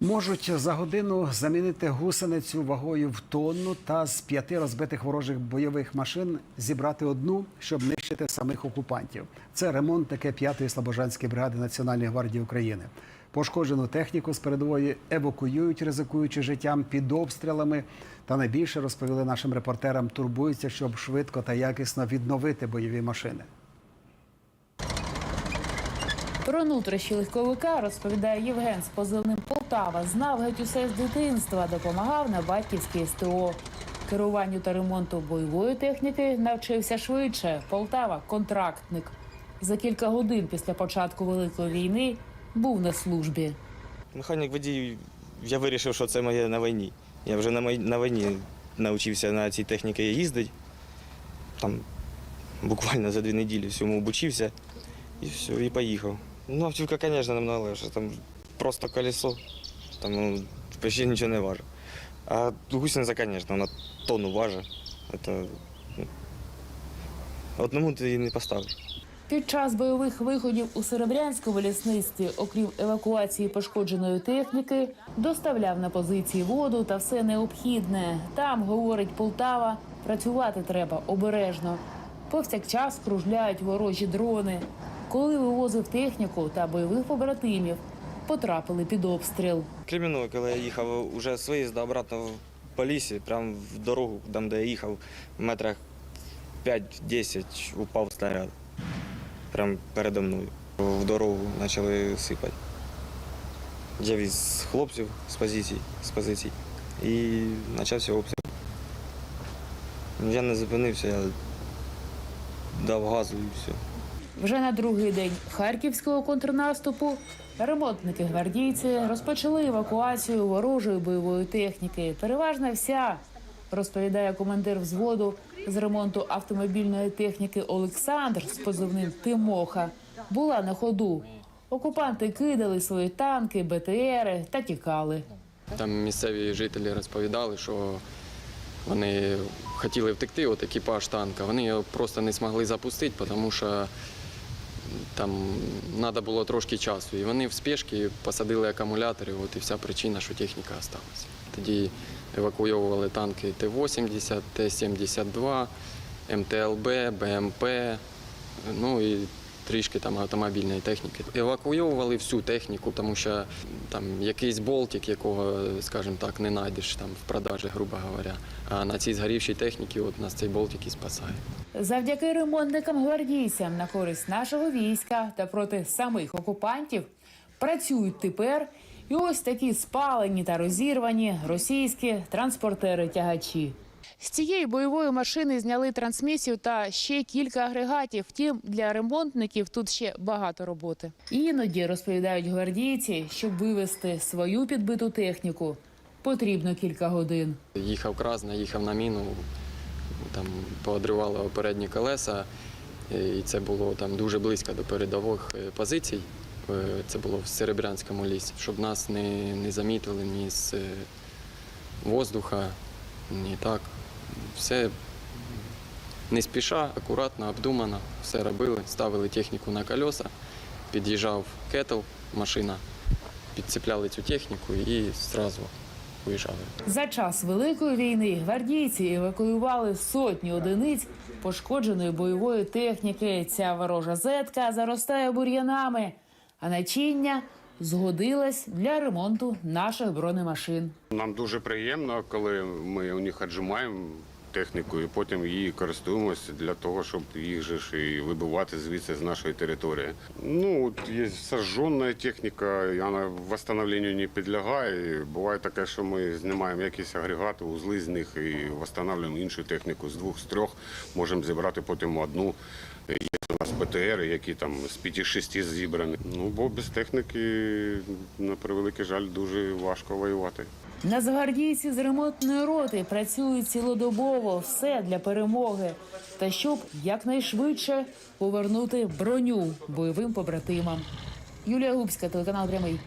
Можуть за годину замінити гусеницю вагою в тонну та з п'яти розбитих ворожих бойових машин зібрати одну, щоб нищити самих окупантів. Це ремонтники 5-ї слобожанської бригади Національної гвардії України. Пошкоджену техніку з передової евакуюють, ризикуючи життям під обстрілами. Та найбільше розповіли нашим репортерам, турбуються, щоб швидко та якісно відновити бойові машини. Про нутрощі легковика розповідає Євген з позивним Полтава. Знав геть усе з дитинства, допомагав на батьківській СТО. Керуванню та ремонту бойової техніки навчився швидше. Полтава контрактник. За кілька годин після початку великої війни був на службі. Механік водій, я вирішив, що це моє на війні. Я вже на, на війні навчився на цій техніці їздити. Там буквально за дві неділі всьому обучився і все, і поїхав. Ну, автівка, звісно, намного легше. Там просто колесо, там ну, почти нічого не важить. А гусениця, звісно, вона тонну важить. Це, ну, одному ти її не поставиш. Під час бойових виходів у Серебрянському лісництві, окрім евакуації пошкодженої техніки, доставляв на позиції воду та все необхідне. Там, говорить Полтава, працювати треба обережно. Повсякчас кружляють ворожі дрони. Коли вивозив техніку та бойових побратимів, потрапили під обстріл. Кремінно, коли я їхав уже з виїзду обратно в по лісі, прямо в дорогу, там, де я їхав, в метрах 5-10 упав снаряд. Прямо передо мною. В дорогу почали сипати. Я віз хлопців з позицій, з позицій і почався обстріл. Я не зупинився, я дав газу і все. Вже на другий день харківського контрнаступу ремонтники гвардійці розпочали евакуацію ворожої бойової техніки. Переважна вся, розповідає командир взводу з ремонту автомобільної техніки Олександр з позивним Тимоха, була на ходу. Окупанти кидали свої танки, БТРи та тікали. Там місцеві жителі розповідали, що вони хотіли втекти, от екіпаж танка. Вони його просто не змогли запустити, тому що там треба було трошки часу. І вони в спешці посадили акумулятори, от і вся причина, що техніка залишилася. Тоді евакуйовували танки Т-80, Т-72, МТЛБ, БМП, ну і трішки там автомобільної техніки. Евакуйовували всю техніку, тому що там якийсь болтик, якого, скажімо так, не знайдеш там в продажі, грубо говоря. А на цій згорівшій техніці от нас цей болтик і спасає. Завдяки ремонтникам гвардійцям на користь нашого війська та проти самих окупантів працюють тепер і ось такі спалені та розірвані російські транспортери-тягачі. З цієї бойової машини зняли трансмісію та ще кілька агрегатів. Втім, для ремонтників тут ще багато роботи. Іноді розповідають гвардійці, щоб вивезти свою підбиту техніку, потрібно кілька годин. Їхав крас, наїхав на міну, там поодривало передні колеса, і це було там дуже близько до передових е, позицій. Е, Це було в Серебрянському лісі, щоб нас не, не замітили ні з е, воздуха, ні так. Все не спіша, акуратно, обдумано, все робили, ставили техніку на колеса, під'їжджав кетл, машина, підцепляли цю техніку і одразу виїжджали. За час великої війни гвардійці евакуювали сотні одиниць пошкодженої бойової техніки. Ця ворожа зетка заростає бур'янами, а начиння згодилась для ремонту наших бронемашин. Нам дуже приємно, коли ми у них віджимаємо техніку і потім її користуємося для того, щоб їх же ж і вибивати звідси з нашої території. Ну, от є сожжена техніка, вона восстановленню не підлягає. Буває таке, що ми знімаємо якісь агрегати, узли з них і встановлюємо іншу техніку з двох, з трьох, можемо зібрати потім одну. У нас БТР, які там з 5-6 зібрані. Ну, бо без техніки, на превеликий жаль, дуже важко воювати. Нацгвардійці з ремонтної роти працюють цілодобово, все для перемоги. Та щоб якнайшвидше повернути броню бойовим побратимам. Юлія Губська, телеканал Прямий.